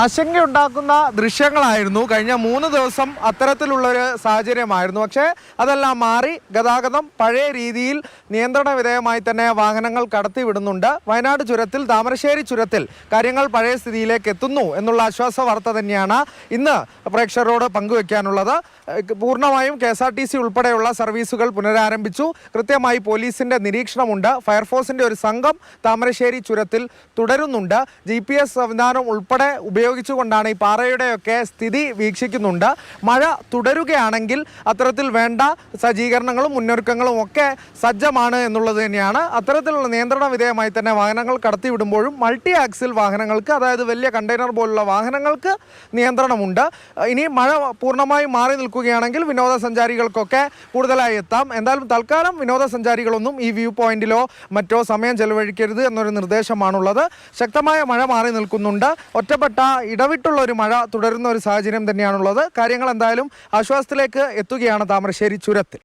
ആശങ്കയുണ്ടാക്കുന്ന ദൃശ്യങ്ങളായിരുന്നു. കഴിഞ്ഞ മൂന്ന് ദിവസം അത്തരത്തിലുള്ളൊരു സാഹചര്യമായിരുന്നു. പക്ഷേ അതെല്ലാം മാറി ഗതാഗതം പഴയ രീതിയിൽ നിയന്ത്രണ വിധേയമായി തന്നെ വാഹനങ്ങൾ കടത്തിവിടുന്നുണ്ട്. വയനാട് ചുരത്തിൽ താമരശ്ശേരി ചുരത്തിൽ കാര്യങ്ങൾ പഴയ സ്ഥിതിയിലേക്ക് എത്തുന്നു എന്നുള്ള ആശ്വാസ വാർത്ത തന്നെയാണ് ഇന്ന് പ്രേക്ഷകരോട് പങ്കുവെക്കാനുള്ളത്. പൂർണമായും K S R T C ഉൾപ്പെടെയുള്ള സർവീസുകൾ പുനരാരംഭിച്ചു. കൃത്യമായി പോലീസിന്റെ നിരീക്ഷണമുണ്ട്. ഫയർഫോഴ്സിന്റെ ഒരു സംഘം താമരശ്ശേരി ചുരത്തിൽ തുടരുന്നുണ്ട്. ജി പി എസ് സംവിധാനം ഉൾപ്പെടെ ഉപയോഗിച്ചുകൊണ്ടാണ് ഈ പാറയുടെയൊക്കെ സ്ഥിതി വീക്ഷിക്കുന്നുണ്ട്. മഴ തുടരുകയാണെങ്കിൽ അത്തരത്തിൽ വേണ്ട സജ്ജീകരണങ്ങളും മുന്നൊരുക്കങ്ങളും ഒക്കെ സജ്ജമാണ് എന്നുള്ളത് തന്നെയാണ്. അത്തരത്തിലുള്ള നിയന്ത്രണ വിധേയമായി തന്നെ വാഹനങ്ങൾ കടത്തിവിടുമ്പോഴും മൾട്ടി ആക്സിൽ വാഹനങ്ങൾക്ക് അതായത് വലിയ കണ്ടെയ്നർ പോലുള്ള വാഹനങ്ങൾക്ക് നിയന്ത്രണമുണ്ട്. ഇനി മഴ പൂർണമായും മാറി നിൽക്കുകയാണെങ്കിൽ വിനോദസഞ്ചാരികൾക്കൊക്കെ കൂടുതലായി എത്താം. എന്തായാലും തൽക്കാലം വിനോദസഞ്ചാരികളൊന്നും ഈ വ്യൂ പോയിന്റിലോ മറ്റോ സമയം ചെലവഴിക്കരുത് എന്നൊരു നിർദ്ദേശമാണുള്ളത്. ശക്തമായ മഴ മാറി നിൽക്കുന്നുണ്ട്. ഒറ്റപ്പെട്ട ഇടവിട്ടുള്ള ഒരു മഴ തുടരുന്ന ഒരു സാഹചര്യം തന്നെയാണുള്ളത്. കാര്യങ്ങൾ എന്തായാലും ആശ്വാസത്തിലേക്ക് എത്തുകയാണ് താമരശ്ശേരി ചുരത്തിൽ.